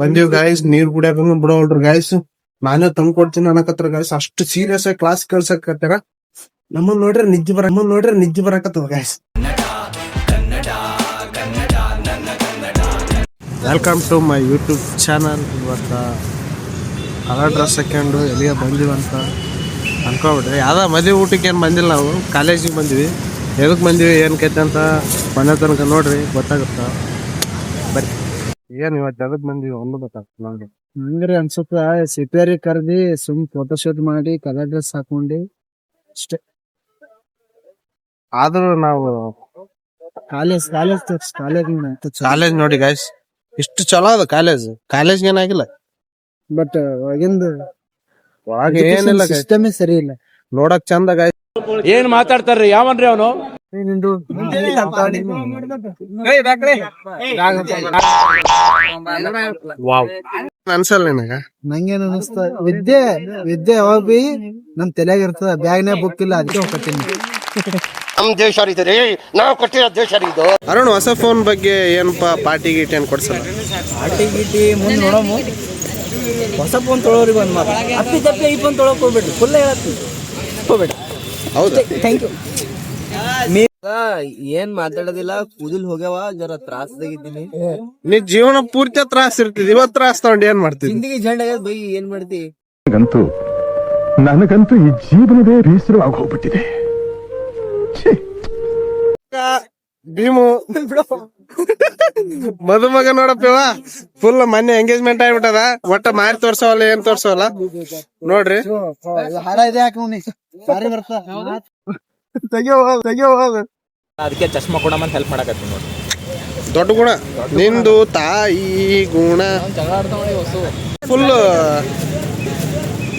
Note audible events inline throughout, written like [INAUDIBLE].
ಬಂದೀವ್ guys ನೀರ್ ಕುಡಿಯಾಕ ಬಿಡೋಲ್ರಿ ಗಾಯ್ಸ್ ನಾನೇ ತಂದ್ ಕೊಡ್ತೀನಿ ಅನ್ನಕತ್ರ ಗಾಯ್ಸ್ ಅಷ್ಟು ಸೀರಿಯಸ್ ಆಗಿ ಕ್ಲಾಸ್ ಕೇಳ್ಸಕತ್ತಾರ ನಮ್ಮನ್ ನೋಡ್ರಿ ನಿಜ ಬರ ನಮ್ಮನ್ ನೋಡ್ರಿ ನಿಜ್ ಬರಕತ್ತವ guys welcome to my YouTube channel ಇವತ್ತ ಕಲರ್ ಡ್ರೆಸ್ ಹಾಕೊಂಡು ಎಲ್ಲಿಗೆ ಬಂದಿವಂತ ಅನ್ಕೊಬಿಟ್ರಿ, ಯಾವ್ದ ಮದುವೆ ಊಟಕ್ಕೆ ಏನು ಬಂದಿಲ್ಲ ನಾವು. ಕಾಲೇಜಿಗೆ ಬಂದಿವಿ. ಎದಕ್ಕೆ ಬಂದಿವಿ, ಏನು ಕೈತೆ ಅಂತ ಮನೆ ತನಕ ನೋಡ್ರಿ, ಗೊತ್ತಾಗುತ್ತ? ಬರ್ರಿ. ಏನ್ ಇವತ್ತು ಜಗದ್ ಮಂದಿ ಒಂದು ಗೊತ್ತಾಗ್ತದೆ ಹಂಗ್ರಿ ಅನ್ಸುತ್ತ ಸಿಪೇರಿ ಕರ್ದಿ ಸುಮ್ ಫೋಟೋ ಶೂಟ್ ಮಾಡಿ ಕಲರ್ ಡ್ರೆಸ್ ಹಾಕೊಂಡಿ ಅಷ್ಟೇ. ಆದ್ರೂ ನಾವು ಕಾಲೇಜ್ ಕಾಲೇಜ್ ಕಾಲೇಜ್ ಕಾಲೇಜ್ ನೋಡಿ ಗಾಯ್ಸ್ ಇಷ್ಟು ಚಲೋ ಅದ ಕಾಲೇಜ್ ಕಾಲೇಜ್ ಏನಾಗಿಲ್ಲ ಬಟ್ ಒಳಗಿಂದ ಒಳಗೆ ಏನಿಲ್ಲ. ಸಿಸ್ಟಮೇ ಸರಿ ಇಲ್ಲ. ನೋಡಕ್ ಚಂದ ಗಾಯ್ಸ್ ಏನ್ ಮಾತಾಡ್ತಾರ್ರಿ? ಯಾವನ್ರಿ ಅವನು? ನಿಂದು. ಅನ್ಸಲ್ಲ ನಿನಗ? ನಂಗೇನು ಅನಿಸ್ತ ವಿದ್ಯೆ ವಿದ್ಯೆ ಯಾವಾಗ ಬಿ ನಮ್ ತಲೆಯಾಗ ಇರ್ತದ. ಬ್ಯಾಗ್ನೇ ಬುಕ್ ಇಲ್ಲ ಅದಕ್ಕೆ ಹೋಗ್ತೀನಿ ನಮ್ ದೇಶ ರೀ ನಾವು ಕೊಟ್ಟಿರೋ ದೇಶ ಇದು. ಅರುಣ್ ಹೊಸ ಫೋನ್ ಬಗ್ಗೆ ಏನಪ್ಪಾ ಪಾರ್ಟಿ ಗೀಟಿ ಏನ್ ಕೊಡ್ಸಲ್ಲ? ಪಾರ್ಟಿ ಗೀಟಿ ಮುಂದೆ ನೋಡಮು. ಹೊಸ ಫೋನ್ ತೊಳೋರಿಗೆ ಒಂದು ಮಾತು. ಅಪ್ಪಿ ತಪ್ಪಿ ಈ ಫೋನ್ ತೊಳಕ್ ಹೋಗ್ಬೇಡ್ರಿ. ಫುಲ್ ಹೇಳತ್ತಿ ಹೋಗ್ಬೇಡ ಹೌದು. ಥ್ಯಾಂಕ್ ಯು ಏನ್ ಮಾತಾಡೋದಿಲ್ಲ? ಕೂದಲ್ ಹೋಗ್ಯಾವ ಜರ ತ್ರಾಸದಾಗಿದ್ದೀನಿ ನೀ ಜೀವನ ಪೂರ್ತಿ ತ್ರಾಸ ಇರ್ತಿದ್ ಇವತ್ ತ್ರಾಸ ತಗೊಂಡು ಏನ್ ಮಾಡ್ತೀವಿ ಹಿಂದಿಗೆ ಜಂಡ ಆಗ್ಯದ ಬೈ ಏನ್ ಮಾಡ್ತಿ? ನನಗಂತೂ ನನಗಂತೂ ಈ ಜೀವನವೇ ಬೇಸರವಾಗಿ ಹೋಗ್ಬಿಟ್ಟಿದೆ. ಛೀ. ಭೀಮು ಮದುಮಗ ನೋಡಪ್ಪ ಫುಲ್ ಮೊನ್ನೆ ಎಂಗೇಜ್ಮೆಂಟ್ ಆಗ್ಬಿಟ್ಟದ. ಒಟ್ಟ ಮಾರಿ ತೋರ್ಸವಲ್ಲ ಏನ್ ತೋರ್ಸವಲ್ಲ ನೋಡ್ರಿ. [LAUGHS] ತೆಗಿಯೋ ತೆಗಿಯೋ ಅದಕ್ಕೆ ಚಶ್ಮಾ ಕೊಡಮಂತ ಹೆಲ್ಪ್ ಮಾಡಕತ್ತೀನಿ ನೋಡಿ. ದೊಡ್ಡ ಗುಣ. ನಿಂದು ತಾಯಿ ಗುಣ. ಫುಲ್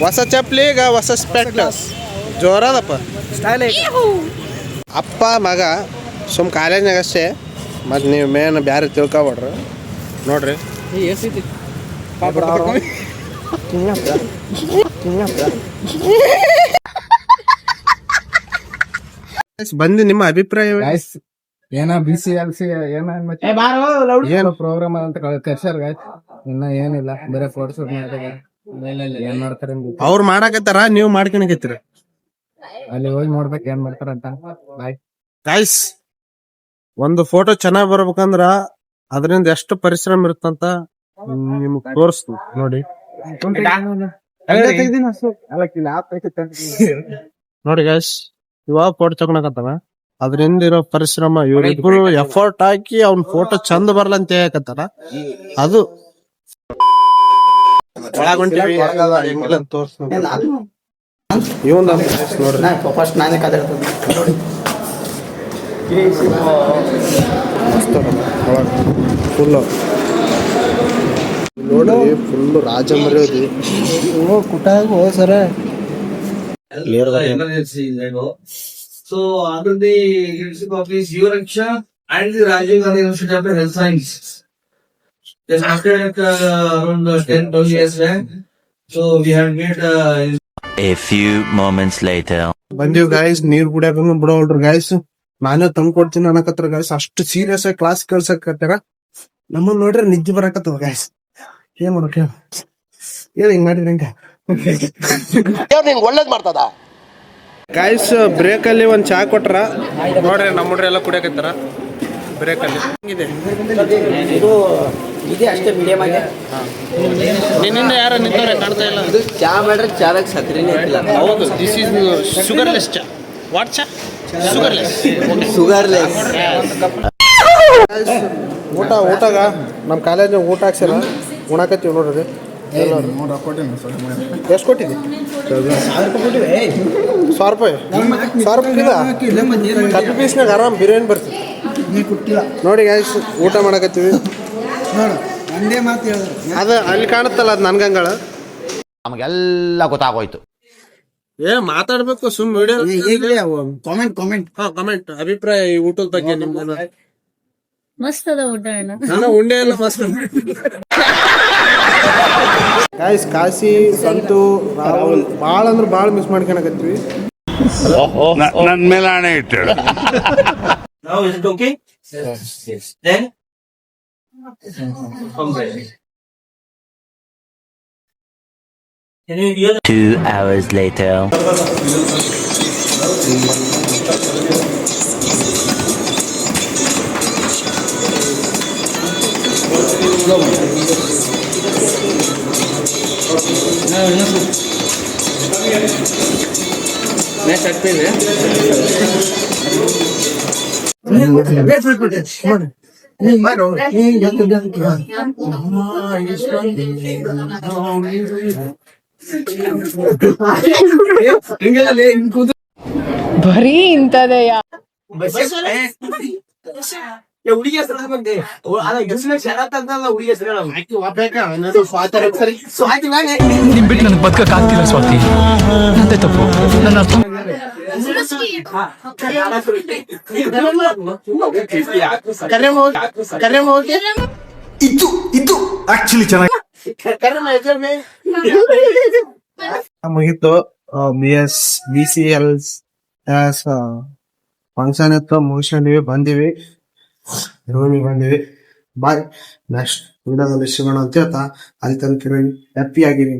ಹೊಸ ಚಪ್ಪಲಿ ಈಗ ಹೊಸ ಸ್ಪೆಕ್ಟಸ್ ಜೋರದಪ್ಪ ಅಪ್ಪ ಮಗ ಸುಮ್ ಕಾಲೇಜ್ನಾಗ ಅಷ್ಟೇ. ಮತ್ತೆ ನೀವು ಮೇನ್ ಬ್ಯಾರೆ ತಿಳ್ಕೊಬೇಡ್ರಿ. ನೋಡ್ರಿ. ಬಂದು ನಿಮ್ಮ ಅಭಿಪ್ರಾಯ ಏನ ಬಿ ಸಿ ಎಲ್ ಸಿ ಏನ ಏನು ಪ್ರೋಗ್ರಾಮ್ ಅಂತ ಕರ್ಸರ್ ಗಾಯ್ಸ್ ಇನ್ನ ಏನಿಲ್ಲ ಬರೇ ಫೋಟೋ ಶೂಟ್ ಮಾಡ್ತಾರೆ ಏನ್ ಮಾಡ್ತಾರೆ ಅಂತ. ಅವ್ರು ಮಾಡಾಕತ್ತಾರ ನೀವ್ ಮಾಡ್ಕೊಳಕತ್ತೀರ. ಅಲ್ಲಿ ಹೋಗಿ ನೋಡ್ಬೇಕು ಏನ್ ಮಾಡ್ತಾರಂತ ಬಾಯ್ ಗಾಯ್ಸ್ ಒಂದು ಫೋಟೋ ಚೆನ್ನಾಗ್ ಬರ್ಬೇಕಂದ್ರ ಅದರಿಂದ ಎಷ್ಟು ಪರಿಶ್ರಮ ಇರುತ್ತಂತ ನಿಮ್ಗ್ ತೋರಿಸ್ತು ನೋಡಿ. [LAUGHS] ನೋಡಿ ಗಾಯ್ಸ್ ಇವಾಗ ಫೋಟೋ ತಗೊಳಕತ್ತವ. ಅದರಿಂದ ಇರೋ ಪರಿಶ್ರಮ ಇವ್ರಿಬ್ರು ಎಫರ್ಟ್ ಹಾಕಿ ಅವ್ನ ಫೋಟೋ ಚಂದ ಬರ್ಲಂತ ಹೇಳಕತ್ತಾರ. ಅದು. ಫಸ್ಟ್ ನಾನೇ ಫುಲ್ ನೋಡಿ ಫುಲ್ ರಾಜ ಮರ್ಯಾದೆ ಓ ಕುಟಾಗ ಹೋ ಸರ. So under the leadership of his Euraksha and the Rajiv Gandhi University of Health Science. They started uh, around uh, 10, 12 years back. So we had made uh, A few moments later. ಬಂದೀವ್ guys ನೀರ್ ಕುಡಿಯಾಕ ಬಿಡೋಲ್ರಿ guys ನಾನೇ ತಂದ್ ಕೊಡ್ತೀನಿ ಅನ್ನಕತ್ರ guys ಅಷ್ಟು serious ಆಗಿ ಕ್ಲಾಸ್ ಕೇಳ್ಸಕತ್ತಾರ ನಮ್ಮನ್ ನೋಡ್ರಿ ನಿದ್ದೆ ಬರಾಕತ್ತದ ಗಾಯ್ಸ್ ಏನ್ ಮಾಡೋಕ ಏನ್ ಹಿಂಗ್ ಮಾಡಿದ್ರಿ ಹಂಗ [LAUGHS] ನಿಂಗೆ ಒಳ್ಳೇದ್ ಮಾಡ್ತದ? ಗಾಯ್ಸ್ ಬ್ರೇಕ್ ಅಲ್ಲಿ ಒಂದ್ ಚಾ ಕೊಟ್ರ. ನೋಡ್ರಿ ನಮ್ಮ ಹುಡ್ರಿ ಎಲ್ಲ ಕುಡಿಯಕತ್ತಾರ. ಬ್ರೇಕ್ ಅಲ್ಲಿ. ಹೆಂಗಿದೆ? ಇದು ಇದೆ ಅಷ್ಟೇ ಮೀಡಿಯಂ ಆಗಿ. ನಿನ್ನಿಂದ ಯಾರ ನಿಂತವ್ರೆ ಕಾಣ್ತಾ ಇಲ್ಲ. ಇದು ಚಾ ಮಾಡ್ರೆ ಚಾದಾಗ ಸತ್ರಿನೇ ಇಲ್ಲ ಹೌದು this is sugarless chai. What chai? Sugarless sugarless ಊಟ ಊಟಗ? ನಮ್ಮ ಕಾಲೇಜ್ನಾಗ ಊಟ ಹಾಕ್ಸಿಲ್ಲ ಉಣಾಕತ್ತೀವಿ ನೋಡ್ರಿ. ಎಷ್ಟು ಕೊಟ್ಟಿದ್ದಿ? ಸಾವಿರ ರೂಪಾಯಿ ಸಾವಿರ ರೂಪಾಯಿ. ಪೀಸ್ನಾಗ ಆರಾಮ್ ಬಿರಿಯಾನಿ ಬರ್ತದೆ ನೋಡಿ ಗಾಯ್ಸ್ ಊಟ ಮಾಡಕತ್ತೀವಿ. ಒಂದೇ ಮಾತು ಹೇಳಿದ್ರು. ಅದ ಅಲ್ಲಿ ಕಾಣುತ್ತಲ್ಲ ಅದು ನನ್ಗಂಗಳ ನಮಗೆಲ್ಲ ಗೊತ್ತಾಗೋಯ್ತು. ಏ ಮಾತಾಡ್ಬೇಕು ಸುಮ್ ವಿಡಿಯೋ ಕಾಮೆಂಟ್ ಕಾಮೆಂಟ್ ಹಾ ಕಾಮೆಂಟ್ ಅಭಿಪ್ರಾಯ ಈ ಊಟದ ಬಗ್ಗೆ ನಿಮ್ಗೆ ಮಸ್ತ್ ಅದ ಊಟ ಉಂಡೆ ಎಲ್ಲ ಮಸ್ತ್. ಗಾಯ್ಸ್ ಕಾಶಿ ಸಂತು ರಾಹುಲ್ ಬಾಳ್ ಅಂದ್ರೆ ಬಾಳ ಮಿಸ್ ಮಾಡ್ಕಾಣಕತ್ತೀವಿ ನನ್ ಮೇಲೆ ಮೇಲಾನೆ ಇಟ್ ಹೇಳು ನೌ ಇಸ್ ಡೋಕಿ भरी ना मैं शर्ट ಹುಡುಗಿ ಹೆಸರು ಬಂದೆ ಹೆಸರು ಶರತ್ತಂತಲ್ಲ ಹುಡುಗಿ ಹೆಸರು ಸ್ವಾತಿ ಸ್ವಾತಿ ನಿಮ್ ಬಿಟ್ಟು ಆಕ್ಚುಲಿ ಚೆನ್ನಾಗಿ ಮುಗೀತು B S B C L function ಇತ್ತು ಮುಗಿಸ್ಕೊಂಡಿವಿ ಬಂದಿವಿ ರೂಮಿಗೆ ಬಂದಿವಿ ಬಾಯ್ ನೆಕ್ಸ್ಟ್ ವಿಡಿಯೋದಲ್ಲಿ ಸಿಗೋಣ ಅಂತ ಹೇಳ್ತಾ ಅಲ್ಲಿ ತನಕ ಹ್ಯಾಪಿ ಆಗಿರಿ.